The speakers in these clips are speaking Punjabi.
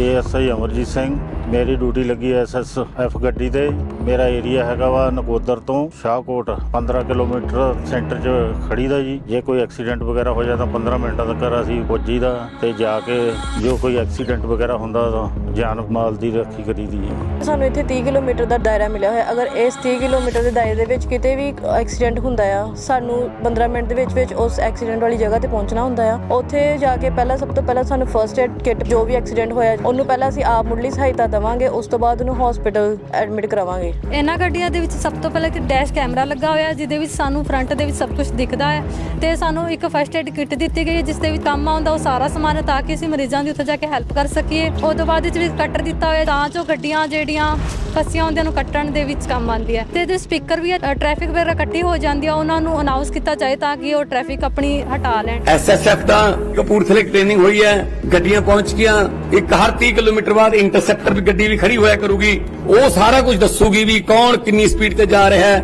ਏਐਸਆਈ ਅਮਰਜੀਤ ਸਿੰਘ ਮੇਰੀ ਡਿਊਟੀ ਲੱਗੀ ਐਸਐਸਐਫ ਗੱਡੀ ਤੇ। ਮੇਰਾ ਏਰੀਆ ਹੈਗਾ ਵਾ ਨਕੋਦਰ ਤੋਂ ਸ਼ਾਹਕੋਟ 15 ਕਿਲੋਮੀਟਰ ਸੈਂਟਰ 'ਚ ਖੜੀ ਦਾ ਜੀ। ਜੇ ਕੋਈ ਐਕਸੀਡੈਂਟ ਵਗੈਰਾ ਹੋ ਜਾਂਦਾ 15 ਮਿੰਟਾਂ ਤੱਕ ਅਸੀਂ ਪੁੱਜੀ ਦਾ ਤੇ ਜਾ ਕੇ ਜੋ ਕੋਈ ਐਕਸੀਡੈਂਟ ਵਗੈਰਾ ਹੁੰਦਾ ਤਾਂ ਜਾਨ ਮਾਲ ਦੀ ਰੱਖੀ ਕਰੀਦੀ ਹੈ ਸਾਨੂੰ ਇੱਥੇ 30 ਕਿਲੋਮੀਟਰ ਦਾ ਦਾਇਰਾ ਮਿਲਿਆ ਹੋਇਆ। ਅਗਰ ਇਸ 30 ਕਿਲੋਮੀਟਰ ਦੇ ਦਾਇਰੇ ਦੇ ਵਿੱਚ ਕਿਤੇ ਵੀ ਐਕਸੀਡੈਂਟ ਹੁੰਦਾ ਆ, ਸਾਨੂੰ 15 ਮਿੰਟ ਦੇ ਵਿੱਚ ਵਿੱਚ ਉਸ ਐਕਸੀਡੈਂਟ ਵਾਲੀ ਜਗ੍ਹਾ ਤੇ ਪਹੁੰਚਣਾ ਹੁੰਦਾ ਆ। ਉੱਥੇ ਜਾ ਕੇ ਪਹਿਲਾਂ ਸਭ ਤੋਂ ਪਹਿਲਾਂ ਸਾਨੂੰ ਫਰਸਟ ਏਡ ਕਿੱਟ ਜੋ ਵੀ ਐਕਸੀਡੈਂਟ ਹੋਇਆ, ਉਹਨੂੰ ਪਹਿਲਾਂ ਅਸੀਂ ਆਪ ਮੁੱਢਲੀ ਸਹਾਇਤਾ ਦੇਵਾਂਗੇ ਉਸ ਤੋਂ ਬਾਅਦ ਉਹਨੂੰ ਹਸਪੀਟਲ ਐਡਮਿਟ ਕਰਾਵਾਂਗੇ। ਇਹਨਾਂ ਗੱਡੀਆਂ ਦੇ ਵਿੱਚ ਸਭ ਤੋਂ ਪਹਿਲਾਂ ਇੱਕ ਡੈਸ਼ ਕੈਮਰਾ ਲੱਗਾ ਹੋਇਆ ਜਿਹਦੇ ਵਿੱਚ ਸਾਨੂੰ ਫਰੰਟ ਦੇ ਵਿੱਚ ਸਭ ਕੁਝ ਦਿਖਦਾ ਹੈ ਤੇ ਸਾਨੂੰ ਇੱਕ ਫਸਟ ਏਡ ਕਿੱਟ ਦਿੱਤੀ ਗਈ ਹੈ, ਜਿਸ ਦੇ ਵਿੱਚ ਕੰਮ ਆਉਂਦਾ ਉਹ ਸਾਰਾ ਸਮਾਨ ਤਾਂ ਕਿ ਅਸੀਂ ਮਰੀਜ਼ਾਂ ਦੀ ਉੱਥੇ ਜਾ ਕੇ ਹੈਲਪ ਕਰ ਸਕੀਏ। ਉਹ ਤੋਂ ਬਾਅਦ ਵਿੱਚ ਵੀ ਕਟਰ ਦਿੱਤਾ ਹੋਇਆ ਤਾਂ ਜੋ ਗੱਡੀਆਂ ਜਿਹੜੀਆਂ ਫਸੀਆਂ ਹੁੰਦੀਆਂ ਨੂੰ ਕੱਟਣ ਦੇ ਵਿੱਚ ਕੰਮ ਆਉਂਦੀ ਹੈ। ਤੇ ਇਹਦੇ ਸਪੀਕਰ ਵੀ ਟ੍ਰੈਫਿਕ ਵਗੈਰਾ ਇਕੱਠੀ ਹੋ ਜਾਂਦੀ ਆ ਉਹਨਾਂ ਨੂੰ ਅਨਾਉਂਸ ਕੀਤਾ ਜਾਏ ਤਾਂ ਕਿ ਉਹ ਟ੍ਰੈਫਿਕ ਆਪਣੀ ਹਟਾ ਲੈਣ। ਐਸਐਸਐਫ ਦਾ ਕਪੂਰਥਲੇ ਟ੍ਰੇਨਿੰਗ ਹੋਈ ਹੈ ਗੱਡੀਆਂ ਪਹੁੰਚ ਗਈਆਂ ਇੱਕ ਹਰ 30 ਕਿਲੋਮੀਟਰ ਬਾਅਦ ਇੰਟਰਸੈਪਟਰ ਗੱਡੀ ਵੀ ਖੜੀ ਹੋਇਆ ਕਰੂਗੀ। ਉਹ ਸਾਰਾ ਕੁਝ ਦੱਸੂਗੀ ਵੀ ਕੌਣ ਕਿੰਨੀ ਸਪੀਡ ਤੇ ਜਾ ਰਿਹਾ ਹੈ।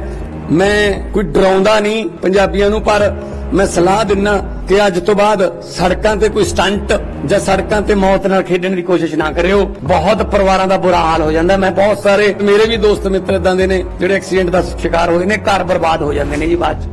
ਮੈਂ ਕੋਈ ਡਰਾਉਂਦਾ ਨਹੀਂ ਪੰਜਾਬੀਆਂ ਨੂੰ, ਪਰ ਮੈਂ ਸਲਾਹ ਦਿੰਨਾ ਕਿ ਅੱਜ ਤੋਂ ਬਾਅਦ ਸੜਕਾਂ ਤੇ ਕੋਈ ਸਟੰਟ ਜਾਂ ਸੜਕਾਂ ਤੇ ਮੌਤ ਨਾਲ ਖੇਡਣ ਦੀ ਕੋਸ਼ਿਸ਼ ਨਾ ਕਰਿਓ। ਬਹੁਤ ਪਰਿਵਾਰਾਂ ਦਾ ਬੁਰਾ ਹਾਲ ਹੋ ਜਾਂਦਾ। ਮੈਂ ਬਹੁਤ ਸਾਰੇ ਮੇਰੇ ਵੀ ਦੋਸਤ ਮਿੱਤਰ ਇਦਾਂ ਦੇ ਨੇ, ਜਿਹੜੇ ਐਕਸੀਡੈਂਟ ਦਾ ਸ਼ਿਕਾਰ ਹੋਏ ਨੇ, ਘਰ ਬਰਬਾਦ ਹੋ ਜਾਂਦੇ ਨੇ ਜੀ ਬਾਅਦ ਚ।